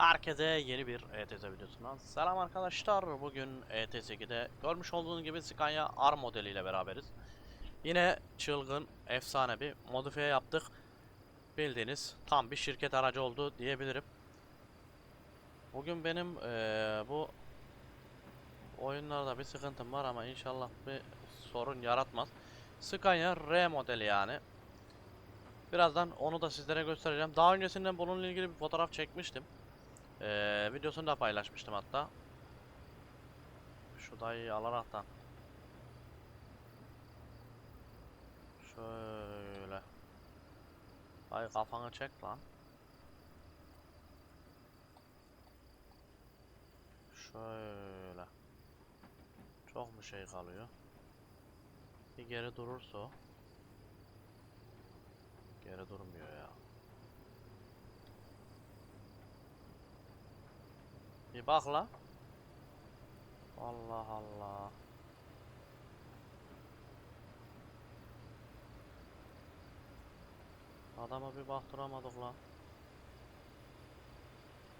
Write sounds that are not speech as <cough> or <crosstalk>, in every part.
Herkese yeni bir ETS videosundan selam arkadaşlar. Bugün ETS2'de görmüş olduğunuz gibi Scania R modeliyle beraberiz. Yine çılgın, efsane bir modifiye yaptık. Bildiğiniz tam bir şirket aracı oldu diyebilirim. Bugün benim eee, bu oyunlarda bir sıkıntım var ama inşallah bir sorun yaratmaz. Scania R modeli yani. Birazdan onu da sizlere göstereceğim. Daha öncesinden bununla ilgili bir fotoğraf çekmiştim. Ee, videosunu da paylaşmıştım hatta. Şu dayıyı alaraktan. Şöyle. Ay kafanı çek lan. Şöyle. Çok mu şey kalıyor? Bir geri durursa. Geri durmuyor ya. Bir bak la. Allah Allah. Adama bir baktıramadık la.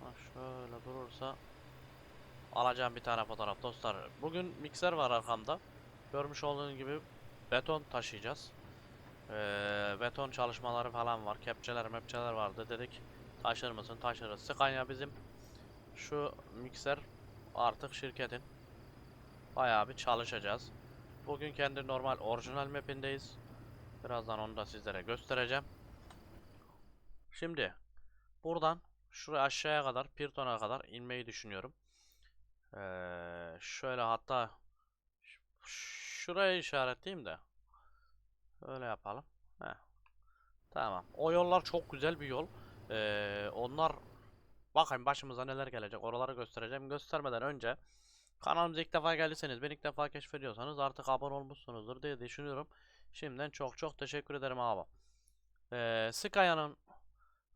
Ha şöyle durursa alacağım bir tane fotoğraf dostlar. Bugün mikser var arkamda. Görmüş olduğunuz gibi beton taşıyacağız. Ee, beton çalışmaları falan var. Kepçeler mepçeler vardı. Dedik taşır mısın? Taşırız. Scania bizim şu mikser artık şirketin. Bayağı bir çalışacağız. Bugün kendi normal orijinal map'indeyiz. Birazdan onu da sizlere göstereceğim. Şimdi buradan şuraya aşağıya kadar Pirton'a kadar inmeyi düşünüyorum. Ee, şöyle hatta şuraya işaretleyeyim de öyle yapalım. Heh. Tamam. O yollar çok güzel bir yol. Ee, onlar Bakayım başımıza neler gelecek oraları göstereceğim. Göstermeden önce kanalımıza ilk defa geldiyseniz beni ilk defa keşfediyorsanız artık abone olmuşsunuzdur diye düşünüyorum. Şimdiden çok çok teşekkür ederim abi. Ee, Scania'nın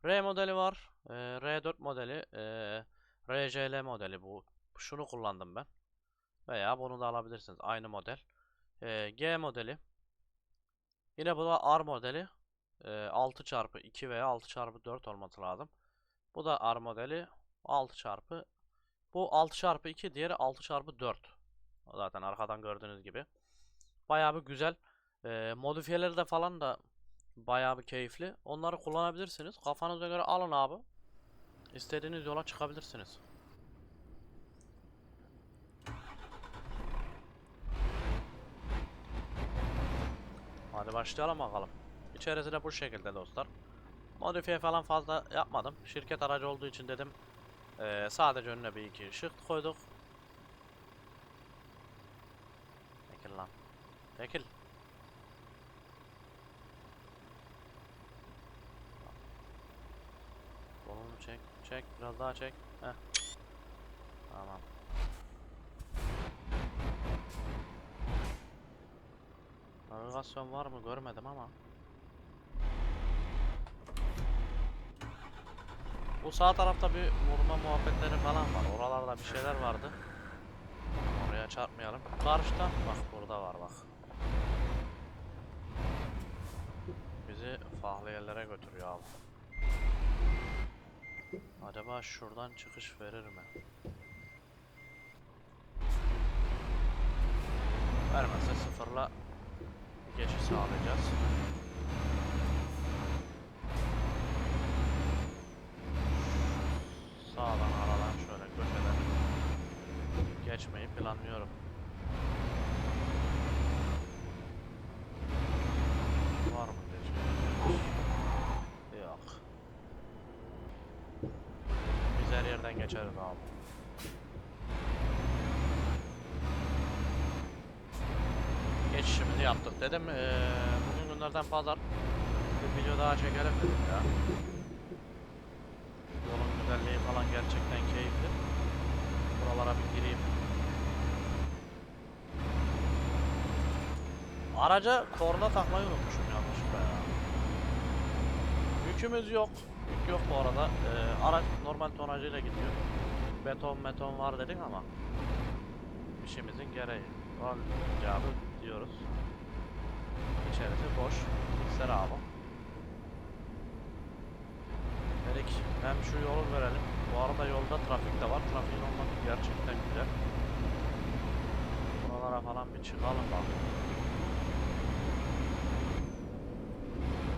R modeli var. Ee, R4 modeli. ee, RCL modeli bu. Şunu kullandım ben. Veya bunu da alabilirsiniz. Aynı model. Ee, G modeli. Yine bu da R modeli. Ee, 6x2 veya 6x4 olması lazım. Bu da R modeli 6 çarpı. Bu 6 çarpı 2 diğeri 6 çarpı 4 zaten arkadan gördüğünüz gibi. Bayağı bir güzel. Ee, modifiyeleri de falan da bayağı bir keyifli. Onları kullanabilirsiniz. Kafanıza göre alın abi. İstediğiniz yola çıkabilirsiniz. Hadi başlayalım bakalım. İçerisi de bu şekilde dostlar Modifiye falan fazla yapmadım. Şirket aracı olduğu için dedim eee, sadece önüne bir iki ışık koyduk. Çekil lan. Çekil. Kolunu çek, çek, biraz daha çek. Heh. Tamam. Navigasyon var mı görmedim ama. Bu sağ tarafta bir vurma muhabbetleri falan var. Oralarda bir şeyler vardı. Oraya çarpmayalım. Karşıda bak burada var bak. Bizi farklı yerlere götürüyor abi. Acaba şuradan çıkış verir mi? Vermezse sıfırla geçiş sağlayacağız. Sağdan aradan şöyle köşeden geçmeyi planlıyorum. Var mı geçeceğimiz? Yok. Biz her yerden geçeriz abi. Geçişimizi yaptık dedim. Eee bugün günlerden pazar bir video daha çekelim dedim ya. Güzelliği falan gerçekten keyifli. Buralara bir gireyim. Araca korna takmayı unutmuşum yanlışlıkla ya. Yükümüz yok. Yük yok bu arada. Ee, araç normal tonajıyla gidiyor. Beton meton var dedik ama işimizin gereği. Var cevabı diyoruz. İçerisi boş. Mikser abi. Dedik hem şu yolu verelim. Bu arada yol yolda trafik de var. Trafiğin olması gerçekten güzel. Buralara falan bir çıkalım bak.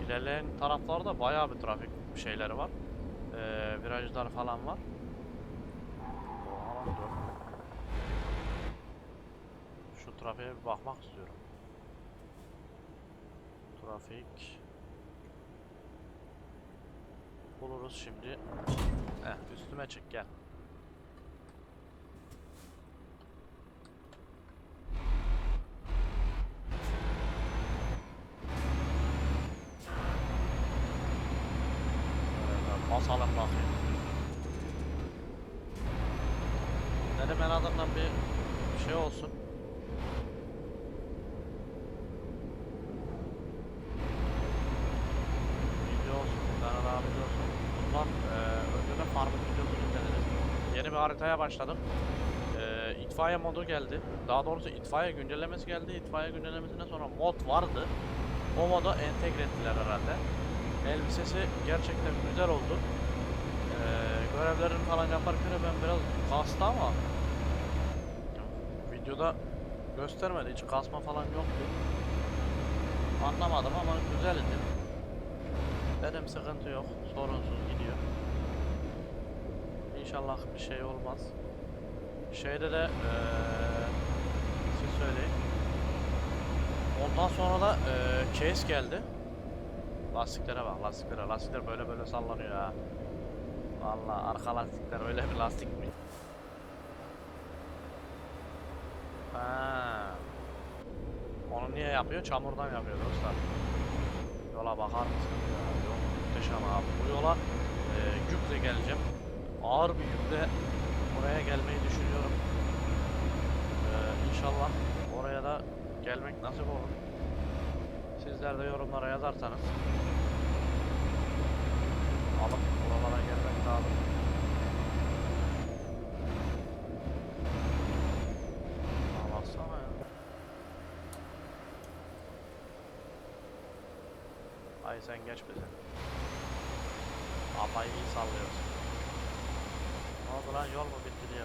İlerleyen taraflarda bayağı bir trafik şeyleri var. Ee, virajlar falan var. Şu trafiğe bir bakmak istiyorum. Trafik. Buluruz şimdi. Heh, üstüme çık gel. Basalım bakayım. Dedim en azından bir şey olsun. Video olsun, bir tane daha video olsun. Bundan eee önceden farming videosu izlediniz. Yeni bir haritaya başladım. Eee itfaiye modu geldi. Daha doğrusu itfaiye güncellemesi geldi. İtfaiye güncellemesinden sonra mod vardı. O moda entegre ettiler herhalde. Elbisesi gerçekten güzel oldu. Eee görevlerini falan yaparken ben biraz kastı ama videoda göstermedi. Hiç kasma falan yoktu. Anlamadım ama güzeldi. Dedim sıkıntı yok. Sorunsuz gidiyor. İnşallah bir şey olmaz. Şeyde de eee siz söyleyin. Ondan sonra da eee case geldi. Lastiklere bak lastiklere. Lastikler böyle böyle sallanıyor ya. Vallahi arka lastikler öyle bir lastik mi? Ha. Onu niye yapıyor? Çamurdan yapıyor dostlar. Yola bakar mısın? Ya, Yok muhteşem abi. Bu yola e, yükle geleceğim. Ağır bir yükle oraya gelmeyi düşünüyorum. E, inşallah oraya da gelmek nasip olur. Sizler de yorumlara yazarsanız alıp buralara gelmek lazım. Baksana ya. Ay sen geç bize. Ama iyi sallıyorsun. Oldu lan yol mu bitti diye.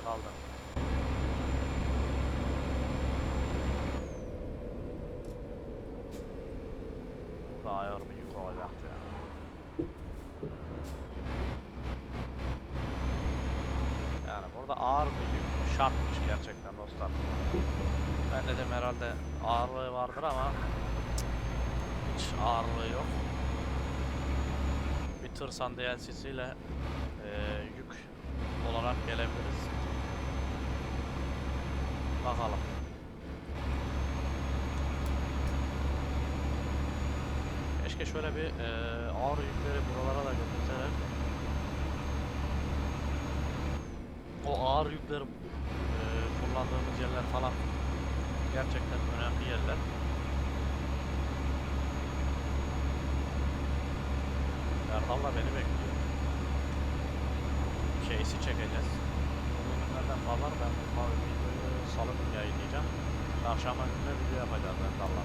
Daha yor bir yük olacaktı ya. Yani burada ağır bir yük şartmış gerçekten dostlar. Ben dedim herhalde ağırlığı vardır ama hiç ağırlığı yok. Bir tır sandalyesiyle eee yük olarak gelebiliriz. Bakalım. Keşke şöyle bir eee ağır yükleri buralara da götürseler. O ağır yükleri eee, kullandığımız yerler falan gerçekten önemli yerler. Erdal da beni bekliyor. Case'i çekeceğiz. Bugünlerden pazar ben bu videoyu salı günü yayınlayacağım. Akşama günde video yapacağız Erdal'la.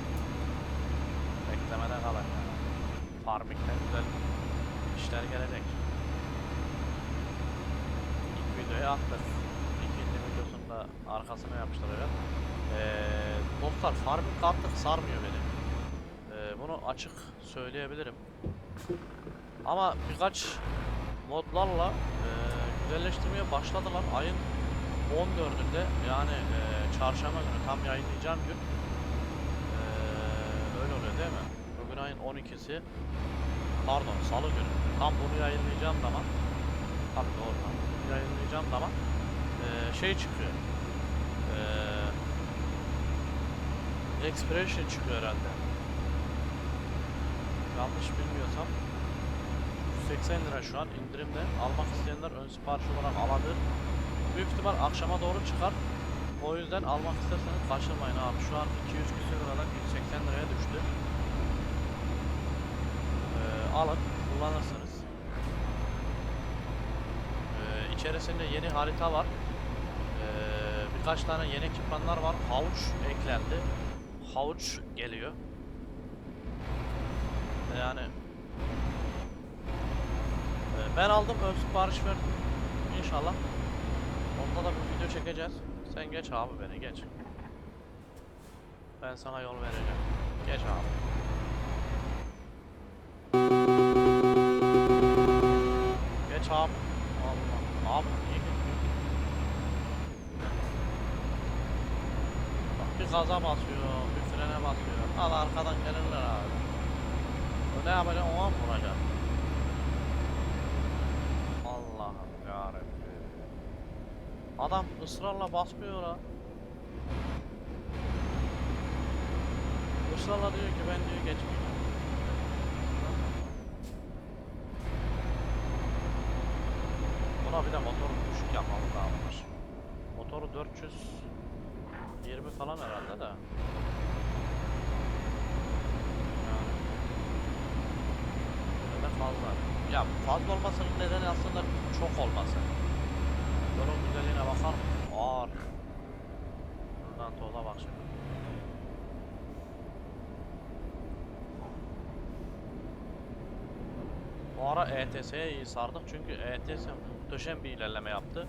Beklemede kalın yani. Farming'den güzel işler gelecek. İlk videoyu attık. İkinci videosunu da arkasına yapıştıracağız. Ee, dostlar farming artık sarmıyor beni. Ee, bunu açık söyleyebilirim. Ama birkaç modlarla güzelleştirmeye başladılar. Ayın 14'ünde yani e, çarşamba günü tam yayınlayacağım gün e, öyle oluyor değil mi? Bugün ayın 12'si pardon salı günü. Tam bunu yayınlayacağım zaman tabii doğru yayınlayacağım zaman e, şey çıkıyor. E, Expression çıkıyor herhalde. Yanlış bilmiyorsam 180 lira şu an indirimde. Almak isteyenler ön sipariş olarak alabilir. Büyük ihtimal akşama doğru çıkar. O yüzden almak isterseniz kaçırmayın abi. Şu an 200 küsur liradan 180 liraya düştü. Ee, alın, kullanırsınız. Ee, içerisinde yeni harita var. Ee, birkaç tane yeni ekipmanlar var. Havuç eklendi. Havuç geliyor. Yani Ee, Ben aldım ön sipariş verdim. İnşallah. Onda da bir video çekeceğiz. Sen geç abi beni geç. Ben sana yol vereceğim. Geç abi. Geç abi. Allah. Abi niye geçmiyor? Bak bir gaza basıyor, bir frene basıyor. Al arkadan gelirler abi. Ne yapacak ona mı vuracak? Adam ısrarla basmıyor ha. Israrla diyor ki ben diyor geçmeyeceğim. Buna bir de motoru düşük yapmamız lazımmış. Motoru 420 falan herhalde de. Yani. Fazla. Ya fazla olmasının nedeni aslında çok olması. Yolun güzelliğine bakar mısın? Ağır. Buradan toza bak şimdi. Bu ara ETS'ye iyi sardık çünkü ETS muhteşem bir ilerleme yaptı.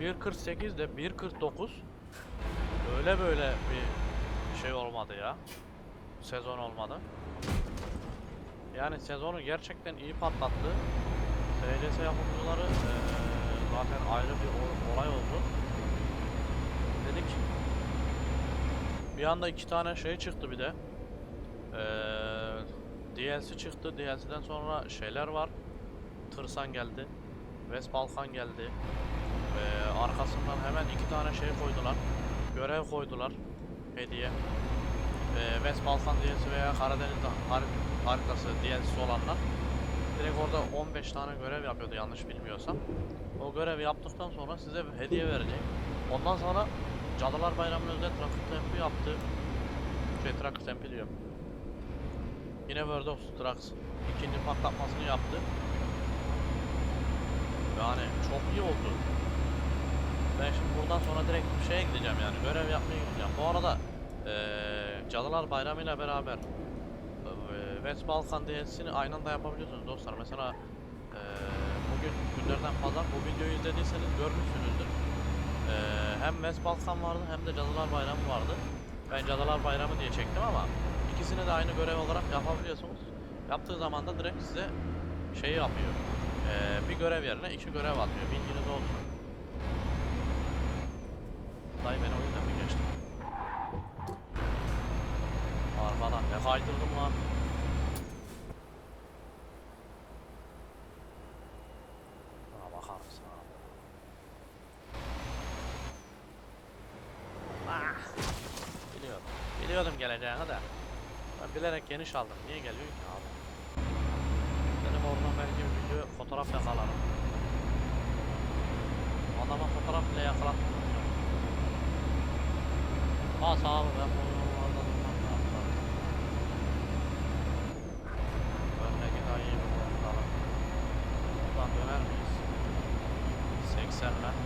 1.48 ile 1.49 öyle böyle bir şey olmadı ya. Sezon olmadı. Yani sezonu gerçekten iyi patlattı. SCS yapımcıları eee, zaten ayrı bir olay oldu. Dedik bir anda iki tane şey çıktı bir de. Eee DLC çıktı. DLC'den sonra şeyler var. Tırsan geldi. West Balkan geldi. Ee, arkasından hemen iki tane şey koydular. Görev koydular. Hediye. Ee, West Balkan DLC veya Karadeniz har- haritası DLC'si olanlar. Direkt orada 15 tane görev yapıyordu yanlış bilmiyorsam. O görevi yaptıktan sonra size bir hediye verecek. Ondan sonra Cadılar Bayramı'nın özel trafik tempi yaptı. Şey trafik tempi diyorum. Yine World of Trucks ikinci patlatmasını yaptı. Yani çok iyi oldu. Ben şimdi buradan sonra direkt bir şeye gideceğim yani görev yapmaya gideceğim. Bu arada eee Cadılar Bayramı ile beraber West Balkan DLC'ni aynı anda yapabiliyorsunuz dostlar. Mesela eee, bugün günlerden pazar bu videoyu izlediyseniz görmüşsünüzdür. Eee, hem West Balkan vardı hem de Cadılar Bayramı vardı. Ben Cadılar Bayramı diye çektim ama ikisini de aynı görev olarak yapabiliyorsunuz. Yaptığı zaman da direkt size şey yapıyor. Ee, bir görev yerine iki görev atıyor. Bilginiz olsun. Dayı beni o yüzden mi geçti? Arkadan ne kaydırdım lan. Buna bakar mısın abi? Ah! Biliyordum. Biliyordum geleceğini de. Ben bilerek geniş aldım. Niye geliyor ki abi? Benim oradan belki video fotoğraf yakalarım. Adama fotoğraf bile yakalatmıyorum. Aa sağ ol ben bu yollarda durmam lazım. Önündeki daha iyi bir bakalım. Buradan döner miyiz? 80'ler.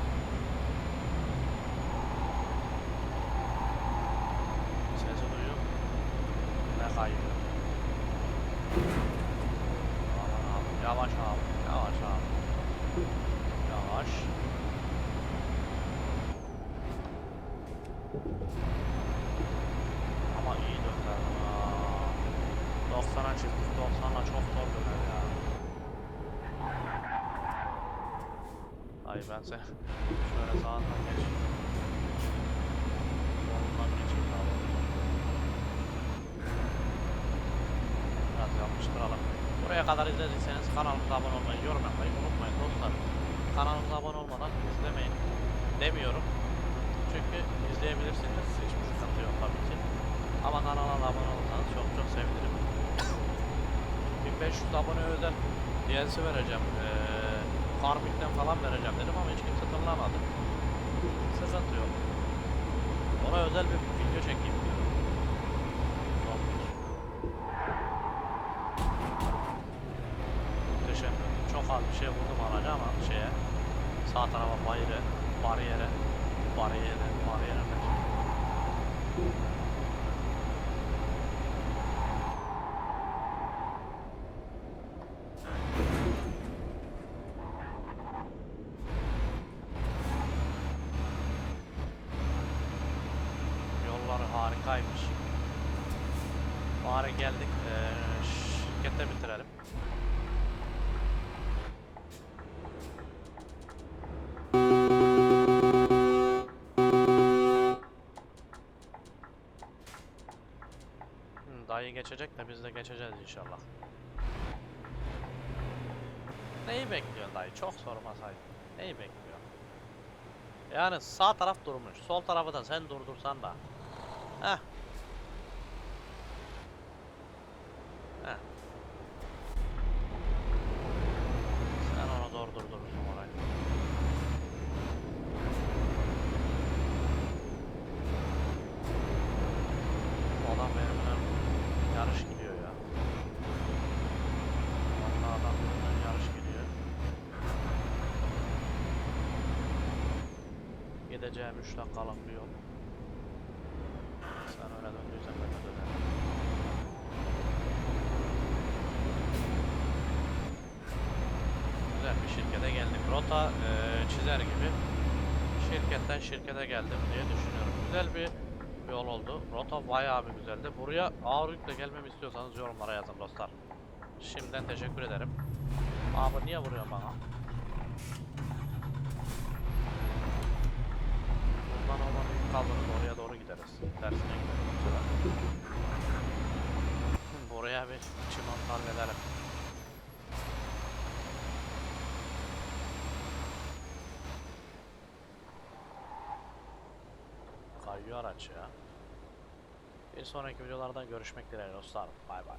Sesi duyuyor. Ne kaybı? Aman abi, yavaş abi, yavaş abi. Yavaş. Ama iyi döndü ha. 90'a çıktık, 90'a çok zor döner ya. Ay ben şöyle sağından geç. Solundan geçeyim abi. Biraz yapıştıralım. Buraya kadar izlediyseniz kanalımıza abone olmayı, yorum yapmayı unutmayın dostlar. Kanalımıza abone olmadan izlemeyin demiyorum. Çünkü izleyebilirsiniz. Hiçbir sıkıntı yok tabii ki. Ama kanala abone olursanız çok çok sevinirim. <coughs> 1500 abone özel DLC vereceğim. Ee, Farming'den falan vereceğim dedim ama hiç kimse tınlamadı. Sıkıntı yok. Ona özel bir video çekeyim diyorum. Muhteşem. Çok az bir şey vurdum araca ama şeye sağ tarafa bayire, bariyere, bariyere, bariyere ne? Dayı geçecek de biz de geçeceğiz inşallah. Neyi bekliyorsun dayı? Çok sormasaydın. Neyi bekliyorsun? Yani sağ taraf durmuş. Sol tarafı da sen durdursan da. Heh. Sen onu doğru durdurursun orayı. Adam benimle yarış gidiyor ya. Vallahi adam benimle yarış gidiyor. Gideceğim 3 dakikalık bir yol. Sen öyle döndüysen ben de dönerim. Güzel bir şirkete geldik. Rota eee, çizer gibi şirketten şirkete geldim diye düşünüyorum. Güzel bir yol oldu. Rota bayağı bir güzeldi. Buraya ağır yükle gelmemi istiyorsanız yorumlara yazın dostlar. Şimdiden teşekkür ederim. Abi niye vuruyor bana? Buradan kaldırır oraya doğru gideriz. Tersine gideriz sefer. Buraya bir çimen halledelim. Kayıyor araç ya. Bir sonraki videolarda görüşmek dileğiyle dostlar. Bay bay.